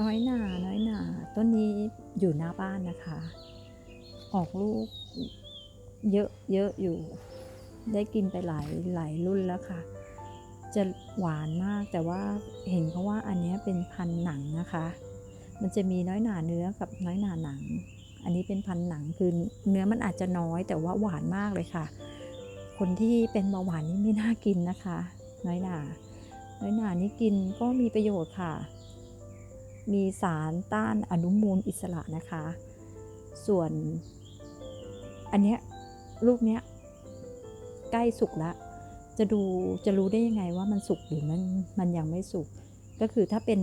น้อยหนาน้อยหนาต้นนี้อยู่หน้าบ้านนะคะ ออกลูกเยอะเยอะอยู่ ได้กินไปหลายหลายรุ่นแล้วค่ะ จะหวานมากแต่ว่าเห็นเขาว่าอันนี้เป็นพันหนังนะคะ มันจะมีน้อยหนาเนื้อกับน้อยหนาหนัง อันนี้เป็นพันหนังคือเนื้อมันอาจจะน้อยแต่ว่าหวานมากเลยค่ะ คนที่เป็นเบาหวานนี่ไม่น่ากินนะคะ น้อยหนาน้อยหนานี่กินก็มีประโยชน์ค่ะ มีสารต้านอนุมูลอิสระนะคะ ส่วนอันเนี้ยลูกเนี้ยใกล้สุกแล้วจะดูจะรู้ได้ยังไงว่ามันสุกหรือมันมันยังไม่สุก ก็คือถ้าเป็น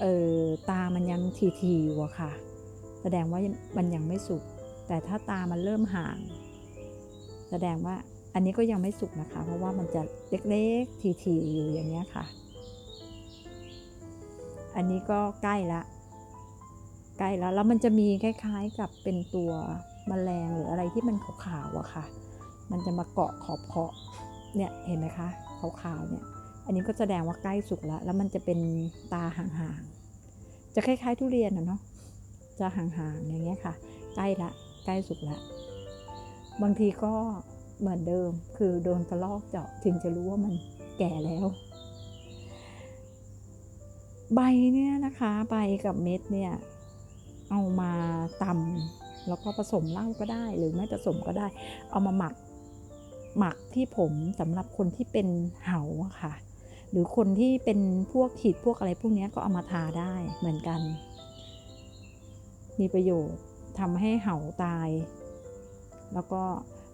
เอ่อตามันยังทีทีๆอยู่อะค่ะ แสดงว่ามันยังไม่สุก แต่ถ้าตามันเริ่มห่าง แสดงว่าอันนี้ก็ยังไม่สุกนะคะ เพราะว่ามันจะเล็กๆทีๆอยู่อย่างเงี้ยค่ะ อันนี้ก็ใกล้ละ ใกล้แล้ว แล้วมันจะมีคล้ายๆกับเป็นตัวมแมลงหรืออะไรที่มันขาวๆอะค่ะ มันจะมาเกาะขอบเพาะเนี่ยเห็นไหมคะขาวๆเนี่ย อันนี้ก็แสดงว่าใกล้สุกแล้ว แล้วมันจะเป็นตาห่างๆ จะคล้ายๆทุเรียนนะเนาะ จะห่างๆอย่างเงี้ยค่ะ ใกล้ละ ใกล้สุกล้วบางทีก็เหมือนเดิม คือโดนกระลอกเจาะถึงจะรู้ว่ามันแก่แล้ว ใบเนี่ยนะคะใบกับเม็ดเนี่ยเอามาตำแล้วก็ผสมเหล้าก็ได้ หรือไม่ผสมก็ได้ เอามาหมักหมักที่ผมสำหรับคนที่เป็นเหาค่ะ หรือคนที่เป็นพวกขีดพวกอะไรพวกนี้ก็เอามาทาได้เหมือนกัน มีประโยชน์ทำให้เหาตาย แล้วก็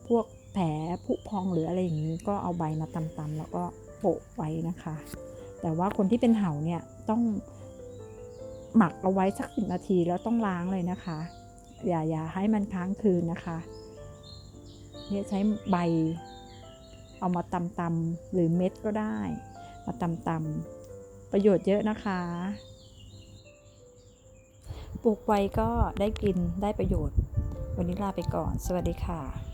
พวกแผลผุพองหรืออะไรอย่างนี้ก็เอาใบมาตำๆแล้วก็โปะไว้นะคะ แต่ว่าคนที่เป็นเหาเนี่ย ต้องหมักเอาไว้สักสิบนาทีแล้วต้องล้างเลยนะคะ อย่าอย่าให้มันค้างคืนนะคะเนี่ยใช้ใบ เอามาตำตำหรือเม็ดก็ได้ มาตำตำประโยชน์เยอะนะคะ ปลูกไว้ก็ได้กินได้ประโยชน์ วันนี้ลาไปก่อน สวัสดีค่ะ